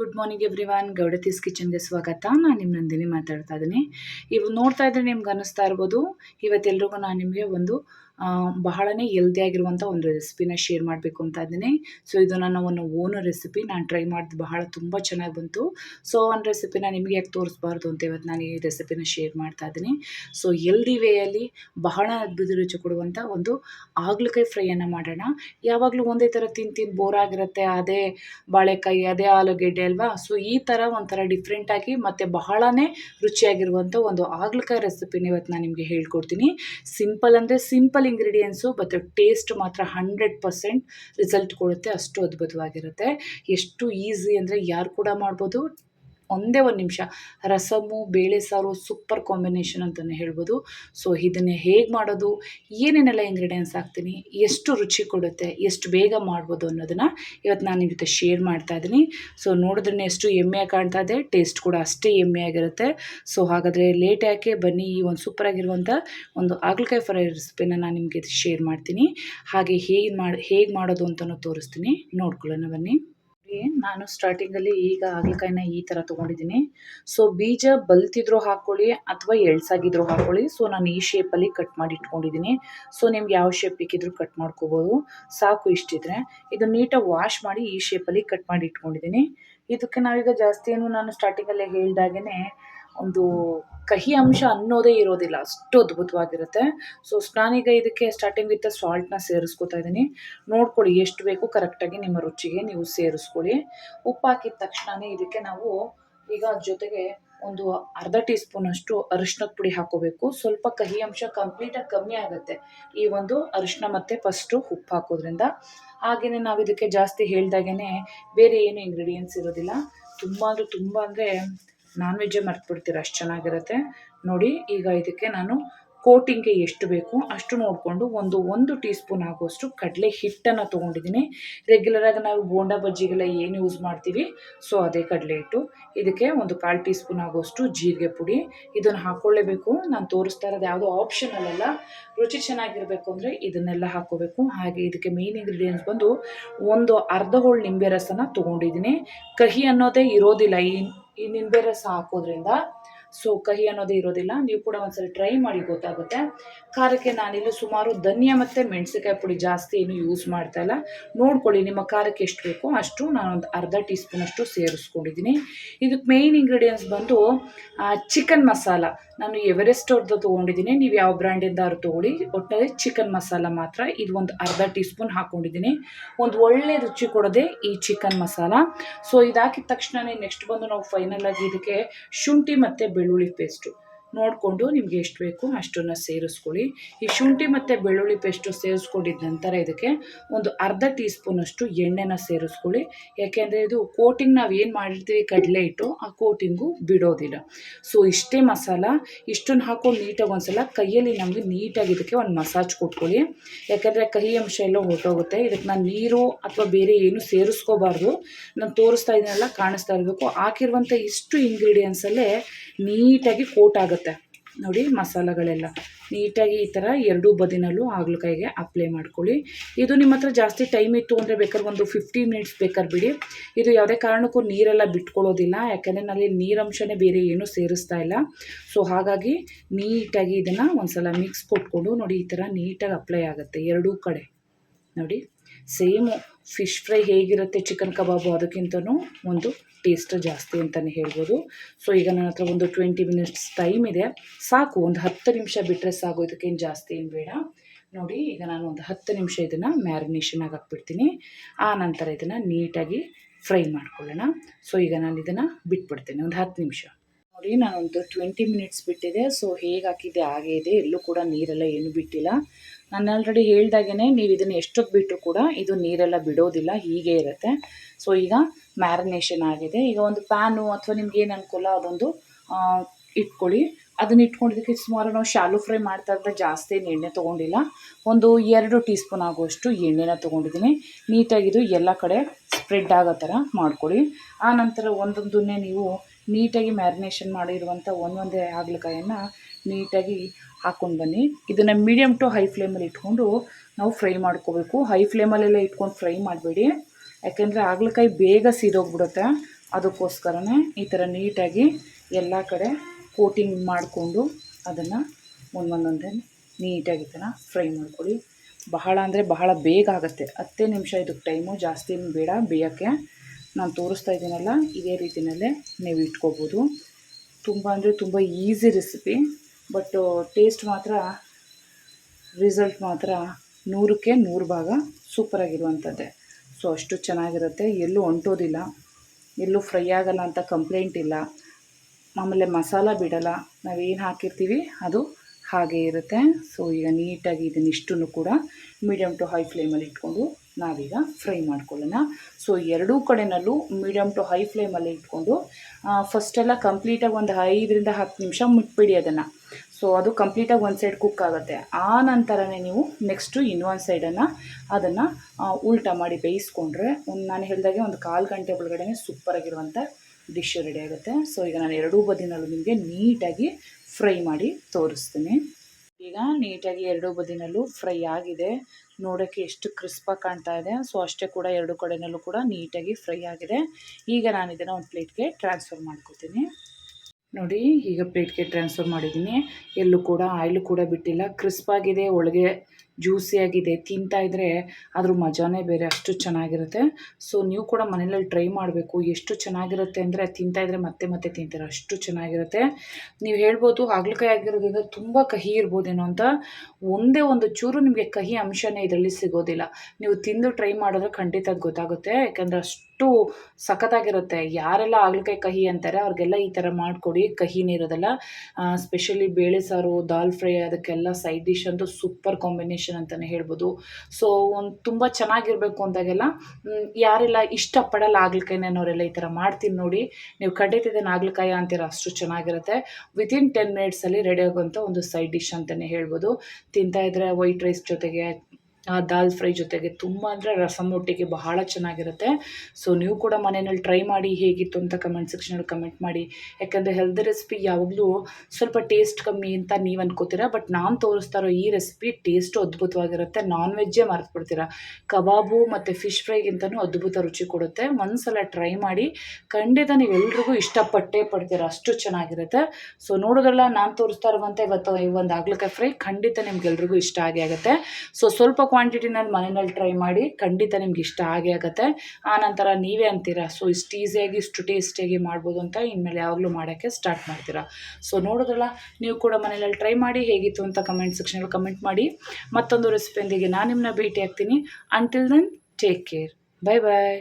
Good morning everyone Gowdathi's ಕಿಚನ್ಗೆ ಸ್ವಾಗತ. ನಾನು ನಿಮ್ಮ ನಂದಿನಿ ಮಾತಾಡ್ತಾ ಇದ್ದೀನಿ. ಇವು ನೋಡ್ತಾ ಇದ್ರೆ ನಿಮ್ಗೆ ಅನ್ನಿಸ್ತಾ ಇರ್ಬೋದು. ಇವತ್ತೆಲ್ರಿಗೂ ನಾನು ನಿಮಗೆ ಒಂದು ಬಹಳನೇ ಹೆಲ್ದಿ ಆಗಿರುವಂಥ ಒಂದು ರೆಸಿಪಿನ ಶೇರ್ ಮಾಡಬೇಕು ಅಂತ ಇದ್ದೀನಿ. ಸೊ ಇದು ನನ್ನ ಒಂದು ಓನ್ ರೆಸಿಪಿ ನಾನು ಟ್ರೈ ಮಾಡಿದ್ದು ಬಹಳ ತುಂಬ ಚೆನ್ನಾಗಿ ಬಂತು. ಸೊ ಒಂದು ರೆಸಿಪಿನ ನಿಮಗೆ ಯಾಕೆ ತೋರಿಸ್ಬಾರ್ದು ಅಂತ ಇವತ್ತು ನಾನು ಈ ರೆಸಿಪಿನ ಶೇರ್ ಮಾಡ್ತಾ ಇದ್ದೀನಿ. ಸೊ ಹೆಲ್ದಿ ವೇಯಲ್ಲಿ ಬಹಳ ಅದ್ಭುತ ರುಚಿ ಕೊಡುವಂಥ ಒಂದು ಆಗ್ಲಕಾಯಿ ಫ್ರೈಯನ್ನು ಮಾಡೋಣ. ಯಾವಾಗಲೂ ಒಂದೇ ಥರ ತಿಂದು ತಿಂದು ಬೋರ್ ಆಗಿರುತ್ತೆ, ಅದೇ ಬಾಳೆಕಾಯಿ, ಅದೇ ಆಲೂಗೆಡ್ಡೆ ಅಲ್ವಾ? ಸೊ ಈ ಥರ ಒಂಥರ ಡಿಫ್ರೆಂಟಾಗಿ ಮತ್ತು ಬಹಳನೇ ರುಚಿಯಾಗಿರುವಂಥ ಒಂದು ಆಗ್ಲಕಾಯಿ ರೆಸಿಪಿನ ಇವತ್ತು ನಾನು ನಿಮಗೆ ಹೇಳ್ಕೊಡ್ತೀನಿ. ಸಿಂಪಲ್ ಅಂದರೆ ಸಿಂಪಲ್ ಇಂಗ್ರೀಡಿಯೆಂಟ್ಸು ಬಟ್ ಟೇಸ್ಟ್ ಮಾತ್ರ ಹಂಡ್ರೆಡ್ ಪರ್ಸೆಂಟ್ ರಿಸಲ್ಟ್ ಕೊಡುತ್ತೆ. ಅಷ್ಟು ಅದ್ಭುತವಾಗಿರುತ್ತೆ. ಎಷ್ಟು ಈಸಿ ಅಂದರೆ ಯಾರು ಕೂಡ ಮಾಡ್ಬೋದು. ಒಂದೇ ಒಂದು ನಿಮಿಷ. ರಸಮು, ಬೇಳೆ ಸಾರು ಸೂಪರ್ ಕಾಂಬಿನೇಷನ್ ಅಂತಲೇ ಹೇಳ್ಬೋದು. ಸೊ ಇದನ್ನೇ ಹೇಗೆ ಮಾಡೋದು? ಏನೇನೆಲ್ಲ ಇಂಗ್ರೀಡಿಯೆಂಟ್ಸ್ ಹಾಕ್ತೀನಿ? ಎಷ್ಟು ರುಚಿ ಕೊಡುತ್ತೆ? ಎಷ್ಟು ಬೇಗ ಮಾಡ್ಬೋದು ಅನ್ನೋದನ್ನು ಇವತ್ತು ನಾನು ನಿಮ್ಮ ಶೇರ್ ಮಾಡ್ತಾ ಇದ್ದೀನಿ ಸೊ ನೋಡಿದ್ರೆ ಎಷ್ಟು ಎಮ್ಮೆಯಾಗಿ ಕಾಣ್ತಾ ಇದೆ. ಟೇಸ್ಟ್ ಕೂಡ ಅಷ್ಟೇ ಎಮ್ಮೆಯಾಗಿರುತ್ತೆ. ಸೊ ಹಾಗಾದರೆ ಲೇಟ್ ಯಾಕೆ? ಬನ್ನಿ ಈ ಒಂದು ಸೂಪರಾಗಿರುವಂಥ ಒಂದು ಆಗ್ಲಕಾಯಿ ಫ್ರೈ ರೆಸಿಪಿನ ನಾನು ನಿಮಗೆ ಶೇರ್ ಮಾಡ್ತೀನಿ. ಹಾಗೆ ಹೇಗೆ ಮಾಡಿ, ಹೇಗೆ ಮಾಡೋದು ಅಂತಲೂ ತೋರಿಸ್ತೀನಿ. ನೋಡ್ಕೊಳ್ಳೋಣ ಬನ್ನಿ. ನಾನು ಸ್ಟಾರ್ಟಿಂಗಲ್ಲಿ ಈಗ ಹಾಗಲಕಾಯಿನ ಈ ಥರ ತೊಗೊಂಡಿದ್ದೀನಿ. ಸೊ ಬೀಜ ಬಲ್ತಿದ್ರು ಹಾಕ್ಕೊಳ್ಳಿ ಅಥವಾ ಎಳ್ಸಾಗಿದ್ರು ಹಾಕ್ಕೊಳ್ಳಿ. ಸೊ ನಾನು ಈ ಶೇಪಲ್ಲಿ ಕಟ್ ಮಾಡಿ ಇಟ್ಕೊಂಡಿದ್ದೀನಿ. ಸೊ ನಿಮ್ಗೆ ಯಾವ ಶೇಪ್ ಬೇಕಿದ್ರು ಕಟ್ ಮಾಡ್ಕೋಬೋದು. ಸಾಕು ಇಷ್ಟಿದ್ರೆ. ಇದು ನೀಟಾಗಿ ವಾಶ್ ಮಾಡಿ ಈ ಶೇಪಲ್ಲಿ ಕಟ್ ಮಾಡಿ ಇಟ್ಕೊಂಡಿದ್ದೀನಿ. ಇದಕ್ಕೆ ನಾವೀಗ ಜಾಸ್ತಿ ಏನು ನಾನು ಸ್ಟಾರ್ಟಿಂಗಲ್ಲೇ ಹೇಳ್ದಾಗೇ ಒಂದು ಕಹಿ ಅಂಶ ಅನ್ನೋದೇ ಇರೋದಿಲ್ಲ. ಅಷ್ಟು ಅದ್ಭುತವಾಗಿರುತ್ತೆ. ಸೊ ನಾನೀಗ ಇದಕ್ಕೆ ಸ್ಟಾರ್ಟಿಂಗ್ ವಿತ್ ಸಾಲ್ಟ್ನ ಸೇರಿಸ್ಕೊತಾ ಇದ್ದೀನಿ. ನೋಡ್ಕೊಳ್ಳಿ ಎಷ್ಟು ಬೇಕು ಕರೆಕ್ಟಾಗಿ ನಿಮ್ಮ ರುಚಿಗೆ ನೀವು ಸೇರಿಸ್ಕೊಳ್ಳಿ. ಉಪ್ಪು ಹಾಕಿದ ತಕ್ಷಣವೇ ಇದಕ್ಕೆ ನಾವು ಈಗ ಜೊತೆಗೆ ಒಂದು ಅರ್ಧ ಟೀ ಸ್ಪೂನಷ್ಟು ಅರಿಶಿನದ ಪುಡಿ ಹಾಕೋಬೇಕು. ಸ್ವಲ್ಪ ಕಹಿ ಅಂಶ ಕಂಪ್ಲೀಟಾಗಿ ಕಮ್ಮಿ ಆಗುತ್ತೆ ಈ ಒಂದು ಅರಿಶಿನ ಮತ್ತು ಫಸ್ಟು ಉಪ್ಪು ಹಾಕೋದ್ರಿಂದ. ಹಾಗೆಯೇ ನಾವು ಇದಕ್ಕೆ ಜಾಸ್ತಿ ಹೇಳ್ದಾಗೇ ಬೇರೆ ಏನು ಇಂಗ್ರೀಡಿಯೆಂಟ್ಸ್ ಇರೋದಿಲ್ಲ. ತುಂಬ ಅಂದರೆ ತುಂಬ ಅಂದರೆ ನಾನ್ ವೆಜ್ಜೇ ಮರ್ತ್ಬಿಡ್ತೀರ, ಅಷ್ಟು ಚೆನ್ನಾಗಿರುತ್ತೆ. ನೋಡಿ, ಈಗ ಇದಕ್ಕೆ ನಾನು ಕೋಟಿಂಗ್ಗೆ ಎಷ್ಟು ಬೇಕು ಅಷ್ಟು ನೋಡಿಕೊಂಡು ಒಂದು ಒಂದು ಟೀ ಸ್ಪೂನ್ ಆಗುವಷ್ಟು ಕಡಲೆ ಹಿಟ್ಟನ್ನು ತೊಗೊಂಡಿದ್ದೀನಿ. ರೆಗ್ಯುಲರಾಗಿ ನಾವು ಬೋಂಡಾ ಬಜ್ಜಿಗೆಲ್ಲ ಏನು ಯೂಸ್ ಮಾಡ್ತೀವಿ ಸೊ ಅದೇ ಕಡಲೆ ಹಿಟ್ಟು. ಇದಕ್ಕೆ ಒಂದು ಕಾಲು ಟೀ ಸ್ಪೂನ್ ಆಗುವಷ್ಟು ಜೀರಿಗೆ ಪುಡಿ. ಇದನ್ನು ಹಾಕ್ಕೊಳ್ಳೇಬೇಕು ನಾನು ತೋರಿಸ್ತಾ ಇರೋದು ಯಾವುದೋ ಆಪ್ಷನಲ್ ಅಲ್ಲ ರುಚಿ ಚೆನ್ನಾಗಿರಬೇಕು ಅಂದರೆ ಇದನ್ನೆಲ್ಲ ಹಾಕ್ಕೋಬೇಕು ಹಾಗೆ ಇದಕ್ಕೆ ಮೇನ್ ಇಂಗ್ರೀಡಿಯೆಂಟ್ಸ್ ಬಂದು ಒಂದು ಅರ್ಧ ಹೋಳು ನಿಂಬೆ ರಸನ ತೊಗೊಂಡಿದ್ದೀನಿ. ಕಹಿ ಅನ್ನೋದೇ ಇರೋದಿಲ್ಲ, ಈ ಈ ನಿಂಬೆ ರಸ ಹಾಕೋದ್ರಿಂದ ಸೊ ಕಹಿ ಅನ್ನೋದೇ ಇರೋದಿಲ್ಲ. ನೀವು ಕೂಡ ಒಂದ್ಸಲ ಟ್ರೈ ಮಾಡಿ ಗೊತ್ತಾಗುತ್ತೆ. ಖಾರಕ್ಕೆ ನಾನಿಲ್ಲಿ ಸುಮಾರು ಧನಿಯಾ ಮತ್ತು ಮೆಣಸಿನಕಾಯಿ ಪುಡಿ ಜಾಸ್ತಿ ಏನು ಯೂಸ್ ಮಾಡ್ತಾ ಇಲ್ಲ. ನೋಡ್ಕೊಳ್ಳಿ ನಿಮ್ಮ ಖಾರಕ್ಕೆ ಎಷ್ಟು ಬೇಕೋ ಅಷ್ಟು ನಾನೊಂದು ಅರ್ಧ ಟೀ ಸ್ಪೂನಷ್ಟು ಸೇರಿಸ್ಕೊಂಡಿದ್ದೀನಿ. ಇದಕ್ಕೆ ಮೇಯ್ನ್ ಇಂಗ್ರೀಡಿಯೆಂಟ್ಸ್ ಬಂದು ಚಿಕನ್ ಮಸಾಲ. ನಾನು ಎವರೆಸ್ಟ್ ಅವ್ರದ್ದು ತೊಗೊಂಡಿದ್ದೀನಿ. ನೀವು ಯಾವ ಬ್ರ್ಯಾಂಡಿಂದ ಅವ್ರು ತೊಗೊಳ್ಳಿ. ಒಟ್ಟಿನಲ್ಲಿ ಚಿಕನ್ ಮಸಾಲ ಮಾತ್ರ. ಇದು ಒಂದು ಅರ್ಧ ಟೀ ಸ್ಪೂನ್ ಹಾಕ್ಕೊಂಡಿದ್ದೀನಿ ಒಂದು ಒಳ್ಳೆ ರುಚಿ ಕೊಡೋದೇ ಈ ಚಿಕನ್ ಮಸಾಲ ಸೊ ಇದಾಕಿದ ತಕ್ಷಣವೇ ನೆಕ್ಸ್ಟ್ ಬಂದು ನಾವು ಫೈನಲ್ ಆಗಿ ಇದಕ್ಕೆ ಶುಂಠಿ ಮತ್ತು ಬೆಳ್ಳುಳ್ಳಿ ಪೇಸ್ಟು ನೋಡಿಕೊಂಡು ನಿಮಗೆ ಎಷ್ಟು ಬೇಕು ಅಷ್ಟನ್ನು ಸೇರಿಸ್ಕೊಳ್ಳಿ. ಈ ಶುಂಠಿ ಮತ್ತು ಬೆಳ್ಳುಳ್ಳಿ ಪೇಸ್ಟು ಸೇರಿಸ್ಕೊಂಡಿದ್ದ ನಂತರ ಇದಕ್ಕೆ ಒಂದು ಅರ್ಧ ಟೀ ಸ್ಪೂನಷ್ಟು ಎಣ್ಣೆನ ಸೇರಿಸ್ಕೊಳ್ಳಿ. ಯಾಕೆಂದರೆ ಇದು ಕೋಟಿಂಗ್ ನಾವು ಏನು ಮಾಡಿರ್ತೀವಿ ಕಡಲೆ ಹಿಟ್ಟು, ಆ ಕೋಟಿಂಗು ಬಿಡೋದಿಲ್ಲ. ಸೊ, ಇಷ್ಟೇ ಮಸಾಲ, ಇಷ್ಟನ್ನು ಹಾಕೊಂಡು ನೀಟಾಗಿ ಒಂದ್ಸಲ ಕೈಯಲ್ಲಿ ನಮಗೆ ನೀಟಾಗಿ ಇದಕ್ಕೆ ಒಂದು ಮಸಾಜ್ ಕೊಟ್ಕೊಳ್ಳಿ. ಯಾಕೆಂದರೆ ಕಹಿ ಅಂಶ ಎಲ್ಲ ಹೊರಟೋಗುತ್ತೆ. ಇದಕ್ಕೆ ನಾನು ನೀರು ಅಥವಾ ಬೇರೆ ಏನು ಸೇರಿಸ್ಕೋಬಾರ್ದು. ನಾನು ತೋರಿಸ್ತಾ ಇದನ್ನೆಲ್ಲ ಕಾಣಿಸ್ತಾ ಇರಬೇಕು. ಹಾಕಿರುವಂಥ ಇಷ್ಟು ಇಂಗ್ರೀಡಿಯೆಂಟ್ಸಲ್ಲೇ ನೀಟಾಗಿ ಕೋಟ್ ಆಗುತ್ತೆ. ನೋಡಿ ಮಸಾಲಗಳೆಲ್ಲ. ನೀಟಾಗಿ ಈ ಥರ ಎರಡೂ ಬದಿನಲ್ಲೂ ಹಾಗಲಕಾಯಿಗೆ ಅಪ್ಲೈ ಮಾಡ್ಕೊಳ್ಳಿ. ಇದು ನಿಮ್ಮ ಹತ್ರ ಜಾಸ್ತಿ ಟೈಮ್ ಇತ್ತು ಅಂದರೆ ಬೇಕಾದ್ರೆ ಒಂದು ಫಿಫ್ಟೀನ್ ಮಿನಿಟ್ಸ್ ಬೇಕಾದ್ರೆ ಬಿಡಿ. ಇದು ಯಾವುದೇ ಕಾರಣಕ್ಕೂ ನೀರೆಲ್ಲ ಬಿಟ್ಕೊಳ್ಳೋದಿಲ್ಲ. ಯಾಕೆಂದರೆ ನಲ್ಲಿ ನೀರಂಶನೇ ಬೇರೆ ಏನೂ ಸೇರಿಸ್ತಾ ಇಲ್ಲ. ಸೊ ಹಾಗಾಗಿ ನೀಟಾಗಿ ಇದನ್ನು ಒಂದು ಸಲ ಮಿಕ್ಸ್ ಕೊಟ್ಕೊಂಡು ನೋಡಿ ಈ ಥರ ನೀಟಾಗಿ ಅಪ್ಲೈ ಆಗುತ್ತೆ ಎರಡೂ ಕಡೆ. ನೋಡಿ. ಸೇಮು ಫಿಶ್ ಫ್ರೈ ಹೇಗಿರುತ್ತೆ ಚಿಕನ್ ಕಬಾಬು ಅದಕ್ಕಿಂತನೂ ಒಂದು ಟೇಸ್ಟ್ ಜಾಸ್ತಿ ಅಂತಲೇ ಹೇಳ್ಬೋದು. ಸೊ ಈಗ ನನ್ನ ಹತ್ರ ಒಂದು ಟ್ವೆಂಟಿ ಮಿನಿಟ್ಸ್ ಟೈಮ್ ಇದೆ. ಸಾಕು, ಒಂದು ಹತ್ತು ನಿಮಿಷ ಬಿಟ್ಟರೆ ಸಾಕು, ಇದಕ್ಕೇನು ಜಾಸ್ತಿ ಏನು ಬೇಡ. ನೋಡಿ, ಈಗ ನಾನು ಒಂದು ಹತ್ತು ನಿಮಿಷ ಇದನ್ನು ಮ್ಯಾರಿನೇಷನ್ ಆಗಿ ಹಾಕ್ಬಿಡ್ತೀನಿ. ಆ ನಂತರ ಇದನ್ನು ನೀಟಾಗಿ ಫ್ರೈ ಮಾಡ್ಕೊಳ್ಳೋಣ. ಸೊ ಈಗ ನಾನು ಇದನ್ನು ಬಿಟ್ಬಿಡ್ತೀನಿ, ಒಂದು ಹತ್ತು ನಿಮಿಷ. ನೋಡಿ, ನಾನೊಂದು ಟ್ವೆಂಟಿ ಮಿನಿಟ್ಸ್ ಬಿಟ್ಟಿದೆ. ಸೊ ಹೇಗೆ ಹಾಕಿದ್ದೆ, ಹಾಗೇ ಇದೆ. ಎಲ್ಲೂ ಕೂಡ ನೀರೆಲ್ಲ ಏನು ಬಿಟ್ಟಿಲ್ಲ. ನಾನು ಆಲ್ರೆಡಿ ಹೇಳ್ದಾಗೇ ನೀವು ಇದನ್ನು ಎಷ್ಟೊತ್ತು ಬಿಟ್ಟರು ಕೂಡ ಇದು ನೀರೆಲ್ಲ ಬಿಡೋದಿಲ್ಲ, ಹೀಗೆ ಇರುತ್ತೆ. ಸೊ ಈಗ ಮ್ಯಾರಿನೇಷನ್ ಆಗಿದೆ. ಈಗ ಒಂದು ಪ್ಯಾನು ಅಥವಾ ನಿಮ್ಗೆ ಏನು ಅನುಕೂಲ ಅದೊಂದು ಇಟ್ಕೊಳ್ಳಿ. ಅದನ್ನ ಇಟ್ಕೊಂಡಿದ್ದಕ್ಕೆ ಸುಮಾರು ನಾವು ಶಾಲು ಫ್ರೈ ಮಾಡ್ತಾ ಇದ್ದ ಜಾಸ್ತಿ ಏನು ಎಣ್ಣೆ ತೊಗೊಂಡಿಲ್ಲ. ಒಂದು ಎರಡು ಟೀ ಸ್ಪೂನ್ ಆಗುವಷ್ಟು ಎಣ್ಣೆನ ತೊಗೊಂಡಿದ್ದೀನಿ. ನೀಟಾಗಿದು ಎಲ್ಲ ಕಡೆ ಸ್ಪ್ರೆಡ್ ಆಗೋ ಥರ ಮಾಡ್ಕೊಳ್ಳಿ. ಆ ನಂತರ ಒಂದೊಂದನ್ನೇ ನೀವು ನೀಟಾಗಿ ಮ್ಯಾರಿನೇಷನ್ ಮಾಡಿರುವಂಥ ಒಂದೊಂದೇ ಹಾಗಲಕಾಯನ್ನು ನೀಟಾಗಿ ಹಾಕ್ಕೊಂಡು ಬನ್ನಿ. ಇದನ್ನು ಮೀಡಿಯಮ್ ಟು ಹೈ ಫ್ಲೇಮಲ್ಲಿ ಇಟ್ಕೊಂಡು ನಾವು ಫ್ರೈ ಮಾಡ್ಕೋಬೇಕು. ಹೈ ಫ್ಲೇಮಲ್ಲೆಲ್ಲ ಇಟ್ಕೊಂಡು ಫ್ರೈ ಮಾಡಬೇಡಿ. ಯಾಕೆಂದರೆ ಹಾಗಲಕಾಯಿ ಬೇಗ ಸೀದೋಗ್ಬಿಡುತ್ತೆ. ಅದಕ್ಕೋಸ್ಕರನೇ ಈ ಥರ ನೀಟಾಗಿ ಎಲ್ಲ ಕಡೆ ಕೋಟಿಂಗ್ ಮಾಡಿಕೊಂಡು ಅದನ್ನು ಒಂದೊಂದೊಂದೇ ನೀಟಾಗಿ ಥರ ಫ್ರೈ ಮಾಡ್ಕೊಳ್ಳಿ. ಬಹಳ ಅಂದರೆ ಬಹಳ ಬೇಗ ಆಗುತ್ತೆ. ಹತ್ತೇ ನಿಮಿಷ ಇದಕ್ಕೆ ಟೈಮು ಜಾಸ್ತಿ ಬೇಡ. ಬೇಯೋಕ್ಕೆ ನಾನು ತೋರಿಸ್ತಾ ಇದ್ದೀನಲ್ಲ, ಇದೇ ರೀತಿಯಲ್ಲೇ ನೀವು ಇಟ್ಕೋಬೋದು. ತುಂಬ ಅಂದರೆ ತುಂಬ ಈಸಿ ರೆಸಿಪಿ ಬಟ್ ಟೇಸ್ಟ್ ಮಾತ್ರ ರಿಸಲ್ಟ್ ಮಾತ್ರ ನೂರಕ್ಕೆ ನೂರು ಭಾಗ ಸೂಪರಾಗಿರುವಂಥದ್ದೇ ಸೊ ಅಷ್ಟು ಚೆನ್ನಾಗಿರುತ್ತೆ. ಎಲ್ಲೂ ಅಂಟೋದಿಲ್ಲ ಎಲ್ಲೂ ಫ್ರೈ ಆಗಲ್ಲ ಅಂತ ಕಂಪ್ಲೇಂಟ್ ಇಲ್ಲ. ಆಮೇಲೆ ಮಸಾಲ ಬಿಡಲ್ಲ. ನಾವೇನು ಹಾಕಿರ್ತೀವಿ, ಅದು ಹಾಗೆ ಇರುತ್ತೆ. ಸೊ ಈಗ ನೀಟಾಗಿ ಇದನ್ನಿಷ್ಟನ್ನು ಕೂಡ ಮೀಡಿಯಮ್ ಟು ಹೈ ಫ್ಲೇಮಲ್ಲಿ ಇಟ್ಕೊಂಡು ನಾವೀಗ ಫ್ರೈ ಮಾಡ್ಕೊಳ್ಳೋಣ. ಸೊ ಎರಡೂ ಕಡೆನಲ್ಲೂ ಮೀಡಿಯಮ್ ಟು ಹೈ ಫ್ಲೇಮಲ್ಲಿ ಇಟ್ಕೊಂಡು ಫಸ್ಟೆಲ್ಲ ಕಂಪ್ಲೀಟಾಗಿ ಒಂದು ಐದರಿಂದ ಹತ್ತು ನಿಮಿಷ ಮುಟ್ಬಿಡಿ ಅದನ್ನು. ಸೊ ಅದು ಕಂಪ್ಲೀಟಾಗಿ ಒಂದು ಸೈಡ್ ಕುಕ್ ಆಗುತ್ತೆ. ಆ ನಂತರನೇ ನೀವು ನೆಕ್ಸ್ಟು ಇನ್ನೊಂದು ಸೈಡನ್ನು ಅದನ್ನು ಉಲ್ಟಾ ಮಾಡಿ ಬೇಯಿಸ್ಕೊಂಡ್ರೆ, ಒಂದು ನಾನು ಹೇಳಿದಾಗೆ ಒಂದು ಕಾಲು ಗಂಟೆ ಒಳಗಡೆ ಸೂಪರಾಗಿರುವಂಥ ಡಿಶ್ ರೆಡಿ ಆಗುತ್ತೆ. ಸೊ ಈಗ ನಾನು ಎರಡೂ ಬದಿನಲ್ಲೂ ನಿಮಗೆ ನೀಟಾಗಿ ಫ್ರೈ ಮಾಡಿ ತೋರಿಸ್ತೀನಿ. ಈಗ ನೀಟಾಗಿ ಎರಡೂ ಬದಿನಲ್ಲೂ ಫ್ರೈ ಆಗಿದೆ. ನೋಡೋಕ್ಕೆ ಎಷ್ಟು ಕ್ರಿಸ್ಪಾಗಿ ಕಾಣ್ತಾ ಇದೆ. ಸೊ ಅಷ್ಟೇ ಕೂಡ ಎರಡು ಕಡೆಯಲ್ಲೂ ಕೂಡ ನೀಟಾಗಿ ಫ್ರೈ ಆಗಿದೆ. ಈಗ ನಾನು ಇದನ್ನು ಒಂದು ಪ್ಲೇಟ್ಗೆ ಟ್ರಾನ್ಸ್ಫರ್ ಮಾಡ್ಕೊತೀನಿ. ನೋಡಿ, ಈಗ ಪ್ಲೇಟ್ಗೆ ಟ್ರಾನ್ಸ್ಫರ್ ಮಾಡಿದ್ದೀನಿ. ಎಲ್ಲೂ ಕೂಡ, ಆಯಿಲು ಕೂಡ ಬಿಟ್ಟಿಲ್ಲ. ಕ್ರಿಸ್ಪಾಗಿದೆ ಒಳಗೆ ಜ್ಯೂಸಿಯಾಗಿದೆ ತಿಂತಾ ಇದ್ದರೆ ಅದ್ರ ಮಜಾನೇ ಬೇರೆ, ಅಷ್ಟು ಚೆನ್ನಾಗಿರುತ್ತೆ. ಸೊ ನೀವು ಕೂಡ ಮನೇಲಿ ಟ್ರೈ ಮಾಡಬೇಕು. ಎಷ್ಟು ಚೆನ್ನಾಗಿರುತ್ತೆ ಅಂದರೆ, ತಿಂತಾ ಇದ್ದರೆ ಮತ್ತೆ ಮತ್ತೆ ತಿಂತಾರೆ, ಅಷ್ಟು ಚೆನ್ನಾಗಿರುತ್ತೆ. ನೀವು ಹೇಳ್ಬೋದು, ಹಾಗಲಕಾಯಿ ಆಗಿರೋದ್ರಿಂದ ತುಂಬ ಕಹಿ ಇರ್ಬೋದೇನೋ ಅಂತ. ಒಂದೇ ಒಂದು ಚೂರು ನಿಮಗೆ ಕಹಿ ಅಂಶನೇ ಇದರಲ್ಲಿ ಸಿಗೋದಿಲ್ಲ. ನೀವು ತಿಂದು ಟ್ರೈ ಮಾಡಿದ್ರೆ ಖಂಡಿತ ಗೊತ್ತಾಗುತ್ತೆ. ಯಾಕಂದರೆ ಅಷ್ಟು ಸಖತ್ತಾಗಿರುತ್ತೆ. ಯಾರೆಲ್ಲ ಹಾಗಲಕಾಯಿ ಕಹಿ ಅಂತಾರೆ, ಅವ್ರಿಗೆಲ್ಲ ಈ ಥರ ಮಾಡಿಕೊಡಿ ಕಹಿನೇ ಇರೋದಲ್ಲ ಸ್ಪೆಷಲಿ ಬೇಳೆ ಸಾರು, ದಾಲ್ ಫ್ರೈ ಅದಕ್ಕೆಲ್ಲ ಸೈಡ್ ಡಿಶ್ ಅಂತೂ ಸೂಪರ್ ಕಾಂಬಿನೇಷನ್ ಅಂತಲೇ ಹೇಳ್ಬೋದು. ಸೊ ಒಂದು ತುಂಬ ಚೆನ್ನಾಗಿರಬೇಕು ಅಂದಾಗೆಲ್ಲ. ಯಾರೆಲ್ಲ ಇಷ್ಟಪಡಲ್ಲ ಹಾಗಲಕಾಯಿನ ಅನ್ನೋರೆಲ್ಲ ಈ ಥರ ಮಾಡ್ತೀನಿ ನೋಡಿ. ನೀವು ಖಂಡಿತ ಹಾಗಲಕಾಯಿ ಅಂತೀರ, ಅಷ್ಟು ಚೆನ್ನಾಗಿರುತ್ತೆ. ವಿತಿನ್ ಟೆನ್ ಮಿನಿಟ್ಸಲ್ಲಿ ರೆಡಿ ಆಗುವಂಥ ಒಂದು ಸೈಡ್ ಡಿಶ್ ಅಂತಲೇ ಹೇಳ್ಬೋದು. ತಿಂತಾ ಇದ್ದರೆ ವೈಟ್ ರೈಸ್ ಜೊತೆಗೆ ದಾಲ್ ಫ್ರೈ ಜೊತೆಗೆ ತುಂಬ ಅಂದರೆ ರಸಮ್ ಒಟ್ಟಿಗೆ ಬಹಳ ಚೆನ್ನಾಗಿರುತ್ತೆ. ಸೊ ನೀವು ಕೂಡ ಮನೆಯಲ್ಲಿ ಟ್ರೈ ಮಾಡಿ ಹೇಗಿತ್ತು ಅಂತ ಕಮೆಂಟ್ ಸೆಕ್ಷನಲ್ಲಿ ಕಮೆಂಟ್ ಮಾಡಿ. ಯಾಕಂದರೆ ಹೆಲ್ದಿ ರೆಸಿಪಿ ಯಾವಾಗಲೂ ಸ್ವಲ್ಪ ಟೇಸ್ಟ್ ಕಮ್ಮಿ ಅಂತ ನೀವು ಅನ್ಕೋತೀರಾ ಬಟ್ ನಾನು ತೋರಿಸ್ತಾ ಈ ರೆಸಿಪಿ ಟೇಸ್ಟು ಅದ್ಭುತವಾಗಿರುತ್ತೆ. ನಾನ್ ವೆಜ್ಜೇ ಮರೆತುಬಿಡ್ತೀರಾ. ಕಬಾಬು ಮತ್ತು ಫಿಶ್ ಫ್ರೈಗಿಂತನೂ ಅದ್ಭುತ ರುಚಿ ಕೊಡುತ್ತೆ. ಒಂದ್ಸಲ ಟ್ರೈ ಮಾಡಿ, ಖಂಡಿತ ನೀವು ಎಲ್ರಿಗೂ ಇಷ್ಟಪಟ್ಟೇ ಪಡ್ತೀರಾ. ಅಷ್ಟು ಚೆನ್ನಾಗಿರುತ್ತೆ. ಸೊ ನೋಡೋದ್ರಲ್ಲ ನಾನು ತೋರಿಸ್ತಾ ಇರುವಂಥ ಇವತ್ತು ಈ ಒಂದು ಆಗ್ಲಕಾಯಿ ಫ್ರೈ ಖಂಡಿತ ನಿಮ್ಗೆಲ್ರಿಗೂ ಇಷ್ಟ ಆಗೇ ಆಗುತ್ತೆ. ಸೊ ಸ್ವಲ್ಪ ಕ್ವಾಂಟಿಟಿನಲ್ಲಿ ಮನೆಯಲ್ಲಿ ಟ್ರೈ ಮಾಡಿ ಖಂಡಿತ ನಿಮ್ಗೆ ಇಷ್ಟ ಆಗೇ ಆಗುತ್ತೆ. ಆನಂತರ ನೀವೇ ಅಂತೀರಾ ಸೊ ಇಷ್ಟು ಈಸಿಯಾಗಿ ಇಷ್ಟು ಟೇಸ್ಟಿಯಾಗಿ ಮಾಡ್ಬೋದು ಅಂತ ಇನ್ಮೇಲೆ ಯಾವಾಗಲೂ ಮಾಡೋಕ್ಕೆ ಸ್ಟಾರ್ಟ್ ಮಾಡ್ತೀರಾ? ಸೊ ನೋಡಿದ್ರಲ್ಲ, ನೀವು ಕೂಡ ಮನೆಯಲ್ಲಿ ಟ್ರೈ ಮಾಡಿ ಹೇಗಿತ್ತು ಅಂತ ಕಮೆಂಟ್ ಸೆಕ್ಷನಲ್ಲಿ ಕಮೆಂಟ್ ಮಾಡಿ. ಮತ್ತೊಂದು ರೆಸಿಪಿಯೊಂದಿಗೆ ನಾನು ನಿಮ್ಮನ್ನ ಭೇಟಿ ಆಗ್ತೀನಿ until then take care bye bye